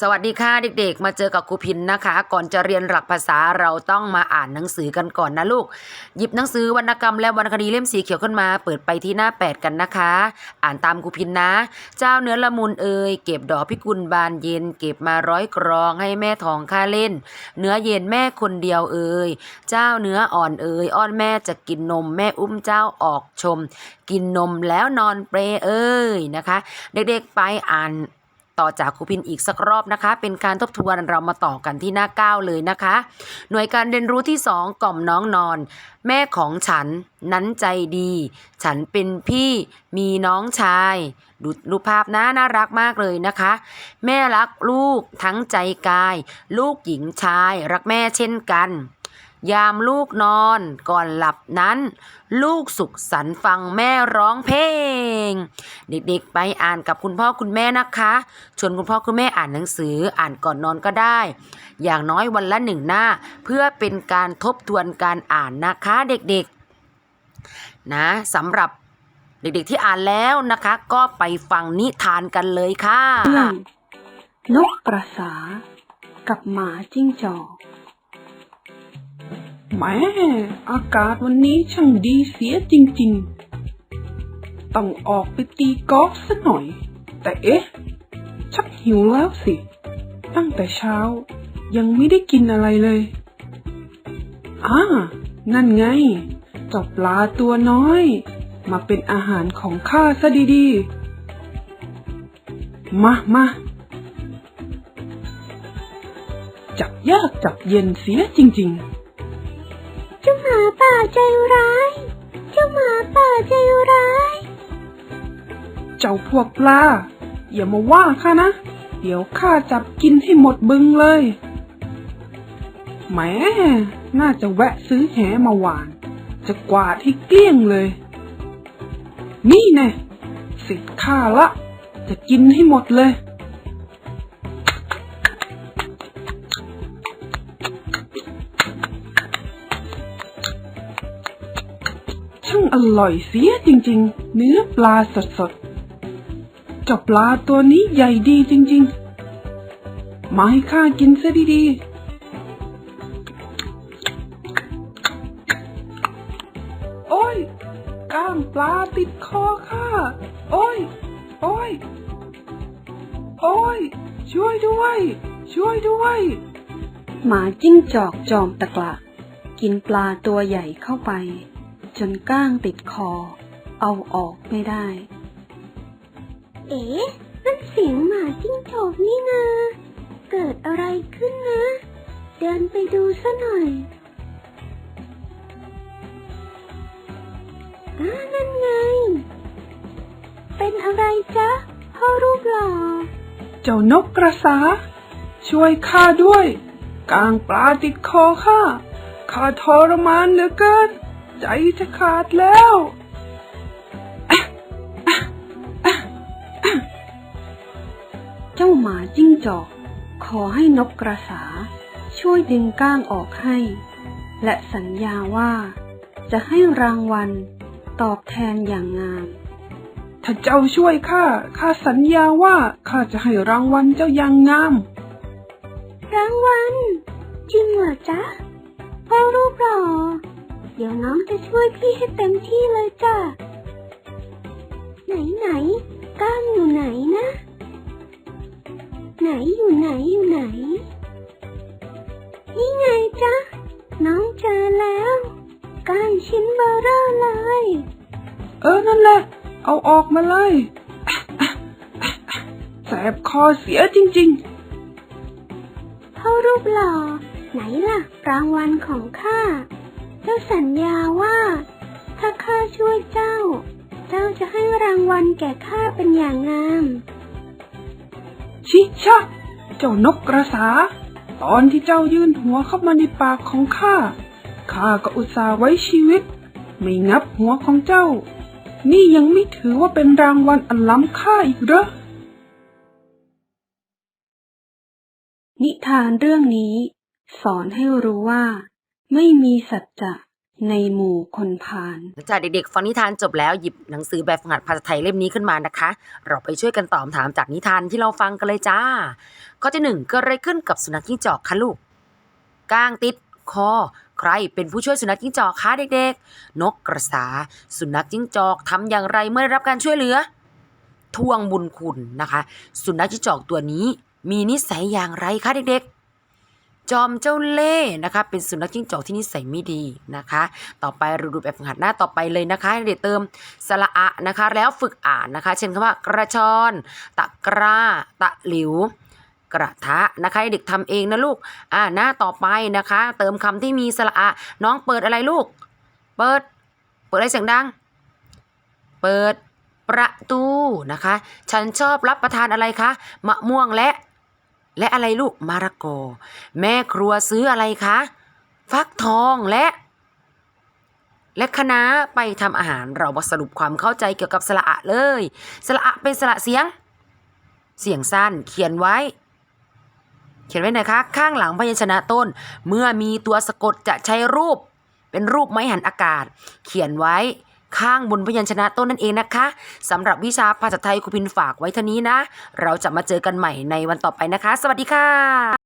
สวัสดีค่ะเด็กๆ มาเจอกับครูพินนะคะ ก่อนจะเรียนหลักภาษาเราต้องมาอ่านหนังสือกันก่อนนะลูก หยิบหนังสือวรรณกรรมและวรรณคดีเล่มสีเขียวขึ้นมา เปิดไปที่หน้า 8 กันนะคะ อ่านตามครูพินนะ เจ้าเนื้อละมุนเอ่ยเก็บดอกพิกุลบานเย็น เก็บมาร้อยกรองให้แม่ทองค่าเล่น เนื้อเย็นแม่คนเดียวเอ่ยเจ้าเนื้ออ่อนเอ่ยอ้อนแม่จะกินนมแม่อุ้มเจ้าออกชม กินนมแล้วนอนเปรเอ้ยนะคะ เด็กๆไปอ่าน ต่อจากครูพินอีกสักรอบนะคะ เป็นการทบทวนเรามาต่อกันที่หน้า 9 เลยนะคะ หน่วยการเรียนรู้ที่ 2 กล่อมน้องนอน แม่ของฉันนั้นใจดี ฉันเป็นพี่มีน้องชาย ดูรูปภาพนะน่ารักมากเลยนะคะ แม่รักลูกทั้งใจกาย ลูกหญิงชาย รักแม่เช่นกัน ยามลูกนอนก่อนหลับนั้น ลูกสุขสันต์ฟังแม่ร้องเพลง เด็กๆไปอ่านกับคุณพ่อคุณแม่นะคะ ชวนคุณพ่อคุณแม่อ่านหนังสืออ่านก่อนนอนก็ได้ อย่างน้อยวันละหนึ่งหน้า เพื่อเป็นการทบทวนการอ่านนะคะเด็กๆ นะสำหรับเด็กๆที่อ่านแล้วนะคะ ก็ไปฟังนิทานกันเลยค่ะนกกระสา กับหมาจิ้งจอก แหม่อากาศวันนี้ช่างดีเสียจริงๆ ต้องออกไปตีกอล์ฟสักหน่อย แต่เอ๊ะ ชักหิวแล้วสิ ตั้งแต่เช้า ยังไม่ได้กินอะไรเลยอ่านั่นไงเจ้าปลาตัวน้อย มาเป็นอาหารของข้าซะดีๆ มามาจับยากจับเย็นเสียจริงเจ้าหมา ป่าใจร้าย เจ้าหมาป่าใจร้าย เจ้าพวกปลา อย่ามาว่าข้านะ เดี๋ยวข้าจับกินให้หมดบึงเลยแหมน่าจะแวะซื้อแหมาหวาน จะกวาดให้เกลี้ยงเลย นี่แน่เสร็จข้าละ จะกินให้หมดเลย ช่างอร่อยเสียจริง ๆ เนื้อปลาสดๆจ้าปลาตัวนี้ใหญ่ดีจริง ๆ มาให้ข้ากินซะดีๆโอ้ยก้างปลาติดคอข้า โอ้ย โอ้ย โอ้ย ช่วยด้วย ช่วยด้วย หมาจิ้งจอกจอมตะกละ กินปลาตัวใหญ่เข้าไป นก้างติดคอ เอาออกไม่ได้ เอ๊ะนั่นเสียงหมาจิ้งจอกนี่นา เกิดอะไรขึ้นนะ เดินไปดูซะหน่อยอานั่นไง เป็นอะไรจ๊ะพ่อรูปหล่อ เจ้านกกระสา ช่วยข้าด้วย กางปลาติดคอข้าข้าทรมานเหลือเกิน ใจจะขาดแล้ว เจ้าหมาจิ้งจอก ขอให้นกกระสา ช่วยดึงก้างออกให้ และสัญญาว่า จะให้รางวัลตอบแทนอย่างงาม ถ้าเจ้าช่วยข้า ข้าสัญญาว่าข้าจะให้รางวัลเจ้าอย่างงาม รางวัลจริงเหรอจ๊ะพ่อรูปหล่อ เดี๋ยวน้องจะช่วยพี่ให้เต็มที่เลยจ้ะ ไหนไหนๆก้างอยู่ไหนนะ ไหนอยู่ไหนอยู่ไหน นี่ไงจ๊ะ น้องเจอแล้วก้างชิ้นเบอร์เร่อเลย เออนั่นแหละ เอาออกมาเลยแสบคอเสียจริงพ่อรูปหล่อไหนล่ะรางวัลของข้า เจ้าสัญญาว่า ถ้าข้าช่วยเจ้า เจ้าจะให้รางวัลแก่ข้าเป็นอย่างงามๆชิชะ เจ้านกกระสา ตอนที่เจ้ายื่นหัวเข้ามาในปากของข้า ข้าก็อุตส่าห์ไว้ชีวิต ไม่งับหัวของเจ้า นี่ยังไม่ถือว่าเป็นรางวัลอันล้ำค่าอีกเหรอนิทานเรื่องนี้ สอนให้รู้ว่า ไม่มีสัจจะในหมู่คนพาลหลังจากเด็กๆ ฟังนิทานจบแล้วหยิบหนังสือแบบฝึกหัดภาษาไทยเล่มนี้ขึ้นมานะคะ เราไปช่วยกันตอบคำถามจากนิทานที่เราฟังกันเลยจ้า ข้อที่หนึ่งเกิดอะไรขึ้นกับสุนัขจิ้งจอกคะลูกก้างติดคอใครเป็นผู้ช่วยสุนัขจิ้งจอกคะเด็กๆ นกกระสา สุนัขจิ้งจอกทำอย่างไรเมื่อรับการช่วยเหลือ ทวงบุญคุณนะคะ สุนัขจิ้งจอกตัวนี้มีนิสัยอย่างไรคะเด็กๆ จอมเจ้าเล่ห์นะคะ เป็นสุนัขจิ้งจอกที่นิสัยไม่ดีนะคะ ต่อไปเราดูแบบฝึกหัดหน้าต่อไปเลยนะคะให้เด็กเติมสระอะนะคะ แล้วฝึกอ่านนะคะ เช่นคำว่ากระชอน ตะกร้า ตะหลิว กระทะนะคะให้เด็กทำเองนะลูกอ่าหน้าต่อไปนะคะ เติมคำที่มีสระอะน้องเปิดอะไรลูก เปิด เปิดอะไรเสียงดัง เปิดประตูนะคะ ฉันชอบรับประทานอะไรคะมะม่วงและ และอะไรลูกมะระกอ แม่ครัวซื้ออะไรคะฟักทองและ และคณะไปทำอาหารเรามาสรุปความเข้าใจเกี่ยวกับสระอะเลย สระอะเป็นสระเสียง เสียงสั้นเขียนไว้ เขียนไว้ไหนคะ ข้างหลังพยัญชนะต้น เมื่อมีตัวสะกดจะใช้รูป เป็นรูปไม้หันอากาศ เขียนไว้ ข้างบนพยัญชนะต้นนั่นเองนะคะสำหรับวิชาภาษาไทยครูพินฝากไว้เท่านี้นะ เราจะมาเจอกันใหม่ในวันต่อไปนะคะ สวัสดีค่ะ